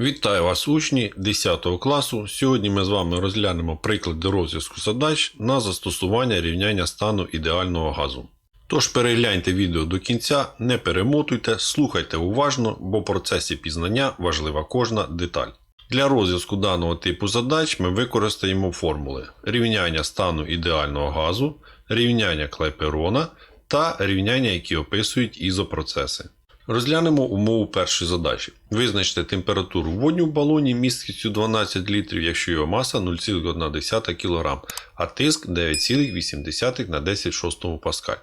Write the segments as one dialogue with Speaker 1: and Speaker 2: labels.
Speaker 1: Вітаю вас, учні 10 класу. Сьогодні ми з вами розглянемо приклади розв'язку задач на застосування рівняння стану ідеального газу. Тож перегляньте відео до кінця, не перемотуйте, слухайте уважно, бо в процесі пізнання важлива кожна деталь. Для розв'язку даного типу задач ми використаємо формули рівняння стану ідеального газу, рівняння Клайперона та рівняння, які описують ізопроцеси. Розглянемо умову першої задачі. Визначте температуру водню в балоні місткістю 12 літрів, якщо його маса 0,1 кг, а тиск 9,8 на 10 шостому паскаль.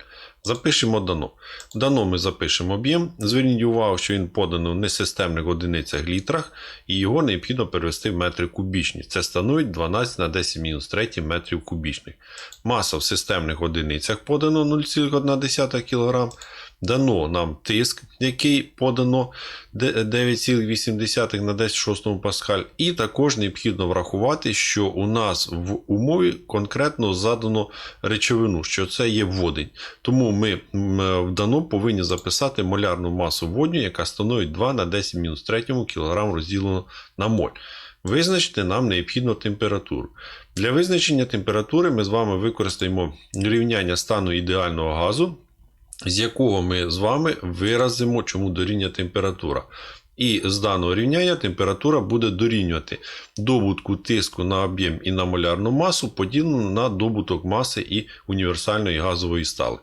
Speaker 1: Запишемо дано. Дано ми запишемо об'єм. Зверніть увагу, що він подано в несистемних одиницях літрах, і його необхідно перевести в метри кубічні. Це становить 12 на 10 мінус 3 метрів кубічних. Маса в системних одиницях подано 0,1 кг. Дано нам тиск, який подано 9,8 на 10 шостому паскаль. І також необхідно врахувати, що у нас в умові конкретно задано речовину, що це є водень. Тому ми в дано повинні записати молярну масу водню, яка становить 2 на 10 мінус 3 кг розділено на моль. Визначити нам необхідно температуру. Для визначення температури ми з вами використаємо рівняння стану ідеального газу з якого ми з вами виразимо, чому дорівнює температура. І з даного рівняння температура буде дорівнювати добутку тиску на об'єм і на молярну масу, поділену на добуток маси і універсальної газової стали.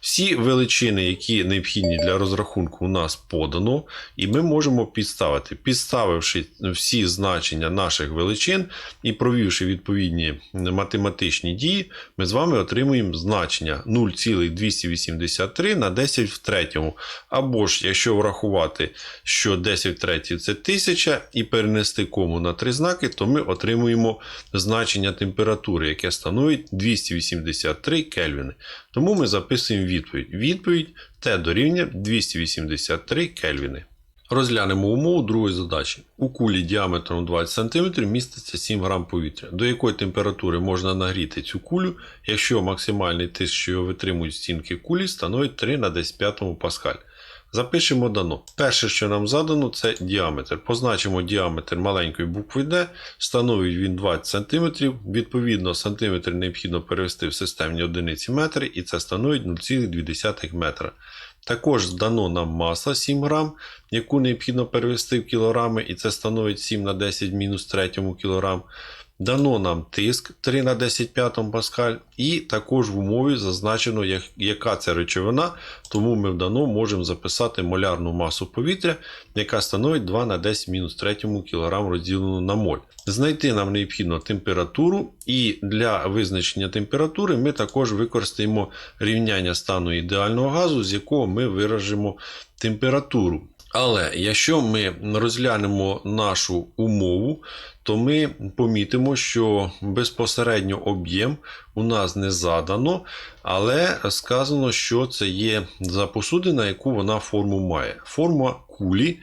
Speaker 1: Всі величини, які необхідні для розрахунку, у нас подано, і ми можемо підставити. Підставивши всі значення наших величин і провівши відповідні математичні дії, ми з вами отримуємо значення 0,283 на 10 в третьому. Або ж, якщо врахувати, що 10 в третій це 1000 і перенести кому на три знаки, то ми отримуємо значення температури, яке становить 283 кельвіни. Тому ми записуємо відповідь. Відповідь Т дорівнює 283 кельвіни. Розглянемо умову другої задачі. У кулі діаметром 20 см міститься 7 грам повітря. До якої температури можна нагріти цю кулю, якщо максимальний тиск, що його витримують стінки кулі, становить 3 на 15 паскаль. Запишемо дано. Перше, що нам задано, це діаметр. Позначимо діаметр маленької букви D, становить він 20 см. Відповідно, сантиметр необхідно перевести в системні одиниці метри, і це становить 0,2 метра. Також дано нам маса 7 грам, яку необхідно перевести в кілограми, і це становить 7 на 10 мінус 3 кілограм. Дано нам тиск 3 на 10 п'ятому паскаль, і також в умові зазначено, яка це речовина, тому ми в дано можемо записати молярну масу повітря, яка становить 2 на 10 мінус 3 кг розділено на моль. Знайти нам необхідно температуру, і для визначення температури ми також використаємо рівняння стану ідеального газу, з якого ми виражемо температуру. Але якщо ми розглянемо нашу умову, то ми помітимо, що безпосередньо об'єм у нас не задано, але сказано, що це є за посудина, яку вона форму має. Форма кулі.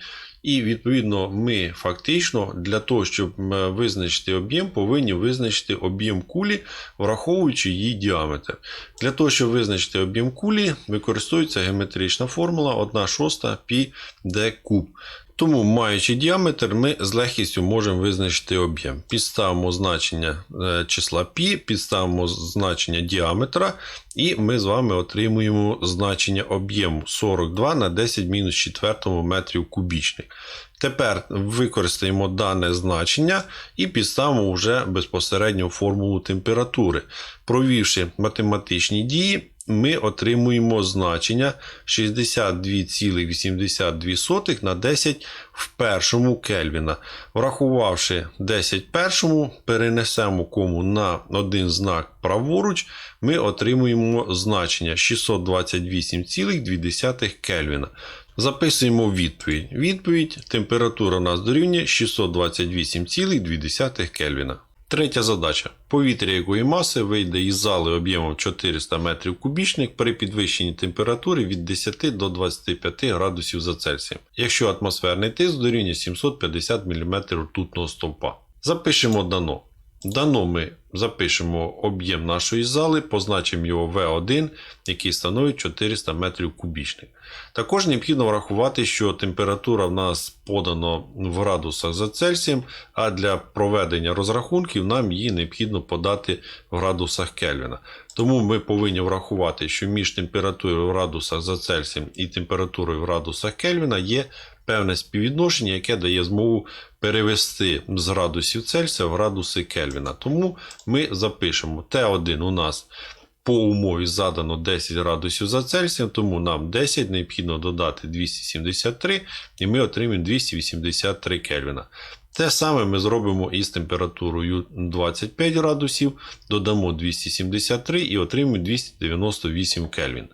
Speaker 1: І відповідно ми фактично для того, щоб визначити об'єм, повинні визначити об'єм кулі, враховуючи її діаметр. Для того, щоб визначити об'єм кулі, використовується геометрична формула 1 шоста π куб. Тому, маючи діаметр, ми з легкістю можемо визначити об'єм. Підставимо значення е, числа π, підставимо значення діаметра, і ми з вами отримуємо значення об'єму 42 на 10 мінус 4 метрів кубічних. Тепер використаємо дане значення і підставимо вже безпосередньо формулу температури. Провівши математичні дії, ми отримуємо значення 62,82 на 10 в першому Кельвіна. Врахувавши 10 першому, перенесемо кому на один знак праворуч, ми отримуємо значення 628,2 Кельвіна. Записуємо відповідь. Відповідь температура у нас дорівнює 628,2 Кельвіна. Третя задача. Повітря якої маси вийде із зали об'ємом 400 метрів кубічних при підвищенні температури від 10 до 25 градусів за Цельсієм, якщо атмосферний тиск дорівнює 750 мм ртутного стовпа. Запишемо дано. Дано ми запишемо об'єм нашої зали, позначимо його V1, який становить 400 метрів кубічних. Також необхідно врахувати, що температура в нас подано в градусах за Цельсієм, а для проведення розрахунків нам її необхідно подати в градусах Кельвіна. Тому ми повинні врахувати, що між температурою в градусах за Цельсієм і температурою в градусах Кельвіна є певне співвідношення, яке дає змогу перевести з градусів Цельсія в градуси Кельвіна. Тому ми запишемо Т1 у нас по умові задано 10 градусів за Цельсієм, тому нам 10 необхідно додати 273, і ми отримаємо 283 Кельвіна. Те саме ми зробимо із температурою 25 градусів, додамо 273 і отримаємо 298 Кельвін.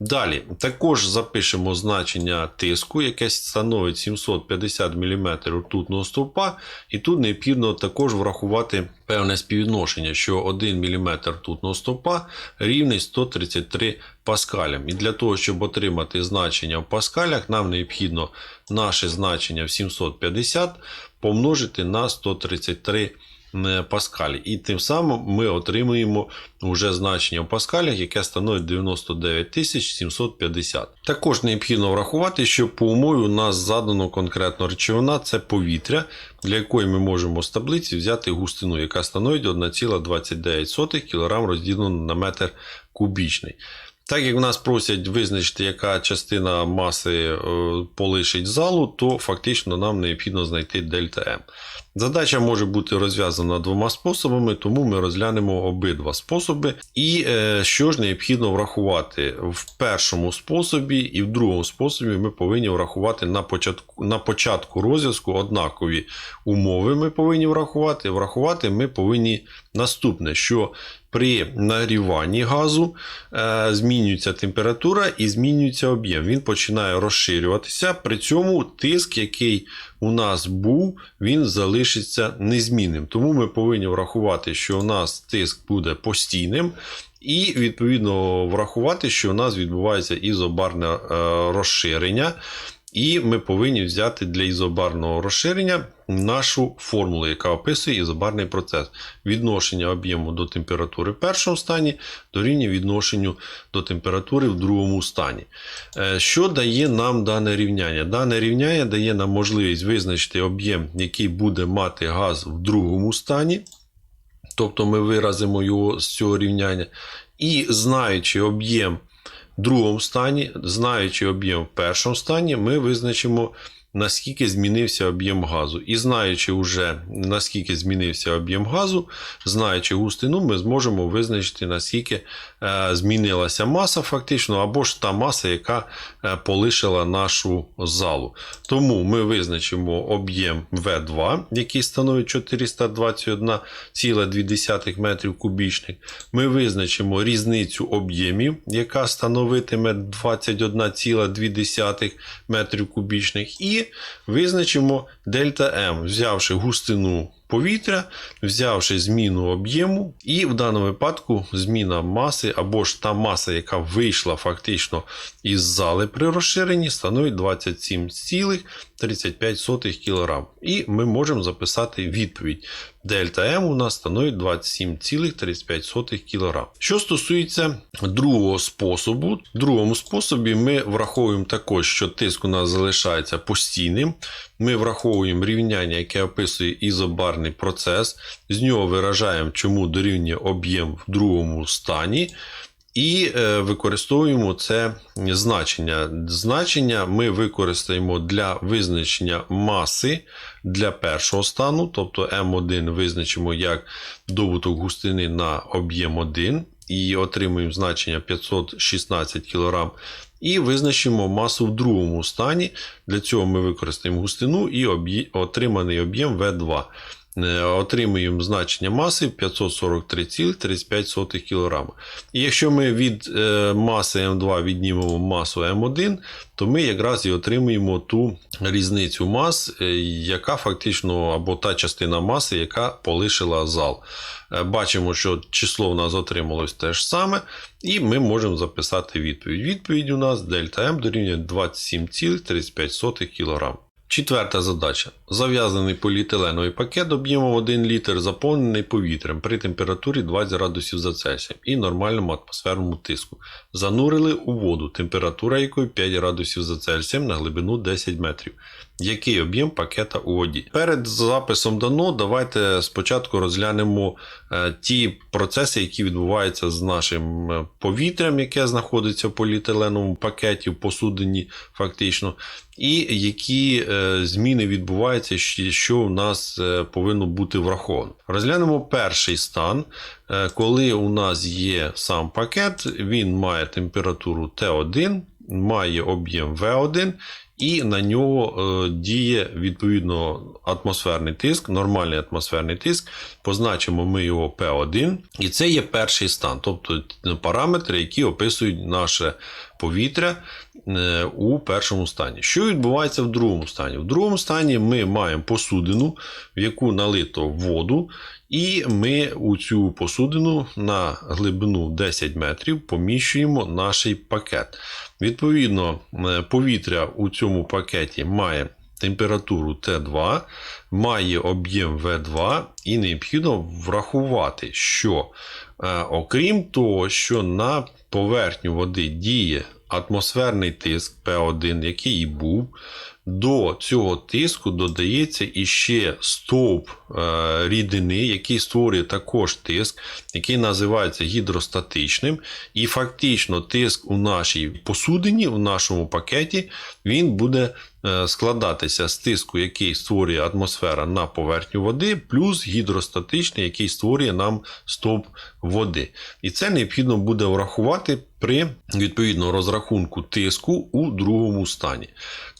Speaker 1: Далі також запишемо значення тиску, яке становить 750 мм ртутного стовпа, і тут необхідно також врахувати певне співвідношення, що 1 мм ртутного стовпа рівний 133 паскалям. І для того, щоб отримати значення в паскалях, нам необхідно наше значення в 750 помножити на 133 паскалі. І тим самим ми отримуємо вже значення в паскалях, яке становить 99 750. Також необхідно врахувати, що по умові у нас задано конкретно речовина це повітря, для якої ми можемо з таблиці взяти густину, яка становить 1,29 кг розділено на метр кубічний. Так як в нас просять визначити, яка частина маси е, полишить залу, то фактично нам необхідно знайти дельта М. Задача може бути розв'язана двома способами, тому ми розглянемо обидва способи. І е, що ж необхідно врахувати в першому способі і в другому способі ми повинні врахувати на початку на початку розв'язку однакові умови. Ми повинні врахувати. Врахувати ми повинні наступне, що при нагріванні газу е, змінюється температура і змінюється об'єм. Він починає розширюватися. При цьому тиск, який у нас був, він залишиться незмінним. Тому ми повинні врахувати, що у нас тиск буде постійним. І відповідно врахувати, що у нас відбувається ізобарне е, розширення. І ми повинні взяти для ізобарного розширення нашу формулу, яка описує ізобарний процес. Відношення об'єму до температури в першому стані дорівнює відношенню до температури в другому стані. Е, Що дає нам дане рівняння? Дане рівняння дає нам можливість визначити об'єм, який буде мати газ в другому стані. Тобто ми виразимо його з цього рівняння. І знаючи об'єм в другому стані, знаючи об'єм в першому стані, ми визначимо, наскільки змінився об'єм газу. І знаючи вже, наскільки змінився об'єм газу, знаючи густину, ми зможемо визначити, наскільки е, змінилася маса, фактично, або ж та маса, яка е, полишила нашу залу. Тому ми визначимо об'єм В2, який становить 421,2 метрів кубічних. Ми визначимо різницю об'ємів, яка становитиме 21,2 метрів кубічних. І визначимо дельта М, взявши густину повітря, взявши зміну об'єму, і в даному випадку зміна маси або ж та маса, яка вийшла фактично із зали при розширенні, становить 27,35 кг. І ми можемо записати відповідь. Дельта М у нас становить 27,35 кг. Що стосується другого способу, в другому способі ми враховуємо також, що тиск у нас залишається постійним. Ми враховуємо рівняння, яке описує ізобарний процес. З нього виражаємо, чому дорівнює об'єм в другому стані. І е, використовуємо це значення. Значення ми використаємо для визначення маси для першого стану, тобто М1 визначимо як добуток густини на об'єм 1 і отримуємо значення 516 кг. І визначимо масу в другому стані. Для цього ми використаємо густину і отриманий об'єм В2. Е, Отримуємо значення маси 543,35 кг. І якщо ми від е, маси М2 віднімемо масу М1, то ми якраз і отримуємо ту різницю мас, е, яка фактично або та частина маси, яка полишила зал. Бачимо, що число в нас отрималось те ж саме, і ми можемо записати відповідь. Відповідь у нас дельта М дорівнює 27,35 кг. Четверта задача. Зав'язаний поліетиленовий пакет об'ємом 1 літр, заповнений повітрям при температурі 20 градусів за Цельсієм і нормальному атмосферному тиску. Занурили у воду, температура якої 5 градусів за Цельсієм на глибину 10 метрів. Який об'єм пакета у воді? Перед записом дано, давайте спочатку розглянемо е, ті процеси, які відбуваються з нашим е, повітрям, яке знаходиться в поліетиленовому пакеті, в посудині, фактично, і які е, зміни відбуваються, що у нас повинно бути враховано. Розглянемо перший стан, коли у нас є сам пакет, він має температуру Т1, має об'єм В1. І на нього е, діє відповідно атмосферний тиск, нормальний атмосферний тиск. Позначимо ми його P1, і це є перший стан, тобто параметри, які описують наше повітря е, у першому стані. Що відбувається в другому стані? В другому стані ми маємо посудину, в яку налито воду, і ми у цю посудину на глибину 10 метрів поміщуємо наш пакет. Відповідно, е, повітря у цьому пакеті має температуру Т2, має об'єм В2, і необхідно врахувати, що е, окрім того, що на поверхню води діє атмосферний тиск П1, який і був, до цього тиску додається іще стовп е, рідини, який створює також тиск, який називається гідростатичним. І фактично тиск у нашій посудині, в нашому пакеті, він буде е, складатися з тиску, який створює атмосфера на поверхню води, плюс гідростатичний, який створює нам стовп води. І це необхідно буде врахувати при відповідно розрахунку тиску у другому стані.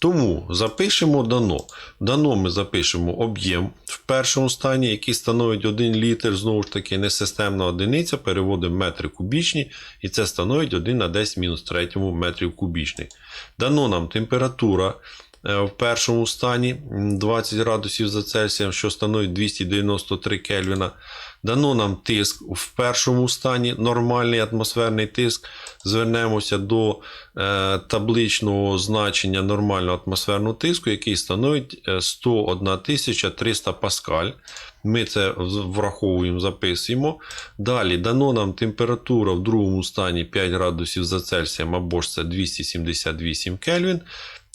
Speaker 1: Тому запишемо дано. Дано ми запишемо об'єм в першому стані, який становить 1 літр, знову ж таки, несистемна одиниця, переводимо метри кубічні, і це становить 1 на 10 мінус 3 метрів кубічних. Дано нам температура е, в першому стані 20 градусів за Цельсієм, що становить 293 Кельвіна. Дано нам тиск в першому стані, нормальний атмосферний тиск. Звернемося до е, табличного значення нормального атмосферного тиску, який становить е, 101 300 паскаль. Ми це враховуємо, записуємо. Далі дано нам температура в другому стані 5 градусів за Цельсієм, або ж це 278 Кельвін.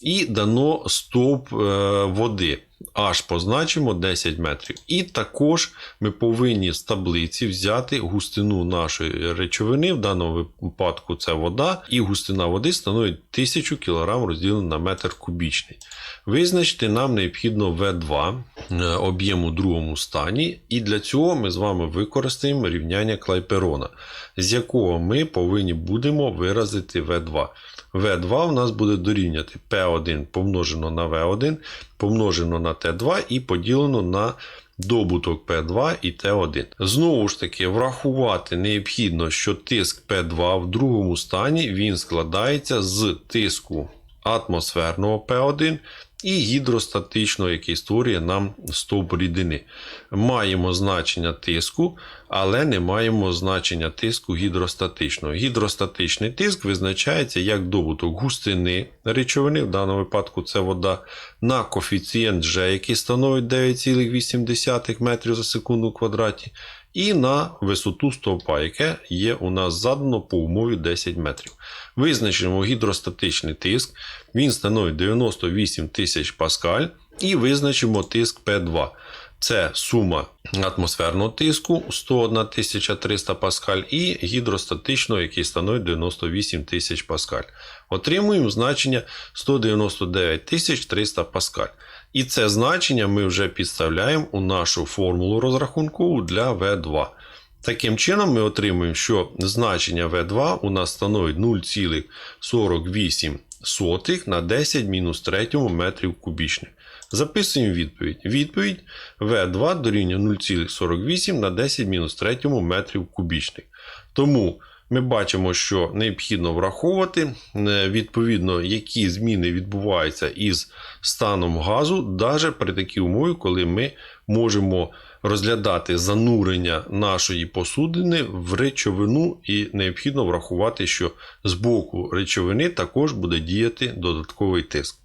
Speaker 1: І дано стовп е, води. Аж позначимо 10 метрів. І також ми повинні з таблиці взяти густину нашої речовини, в даному випадку це вода, і густина води становить 1000 кг розділено на метр кубічний. Визначити нам необхідно В2 е, об'єм у другому стані, і для цього ми з вами використаємо рівняння Клайперона, з якого ми повинні будемо виразити В2. В2 у нас буде дорівняти P1 помножено на V1, помножено на T2 і поділено на добуток P2 і T1. Знову ж таки, врахувати необхідно, що тиск P2 в другому стані він складається з тиску атмосферного P1 і гідростатичного, який створює нам стовп рідини. Маємо значення тиску, але не маємо значення тиску гідростатичного. Гідростатичний тиск визначається як добуток густини речовини, в даному випадку це вода, на коефіцієнт G, який становить 9,8 метрів за секунду квадраті, і на висоту стовпа, яке є у нас задано по умові 10 метрів. Визначимо гідростатичний тиск, він становить 98 тисяч паскаль, і визначимо тиск P2. Це сума атмосферного тиску 101 300 паскаль і гідростатичного, який становить 98 тисяч паскаль. Отримуємо значення 199 300 паскаль. І це значення ми вже підставляємо у нашу формулу розрахункову для В2. Таким чином, ми отримуємо, що значення В2 у нас становить 0,48 на 10 мінус 3 метрів кубічних. Записуємо відповідь. Відповідь В2 дорівнює 0,48 на 10 мінус 3 метрів кубічних. Тому ми бачимо, що необхідно враховувати е, відповідно, які зміни відбуваються із станом газу, навіть при такій умові, коли ми можемо розглядати занурення нашої посудини в речовину, і необхідно врахувати, що з боку речовини також буде діяти додатковий тиск.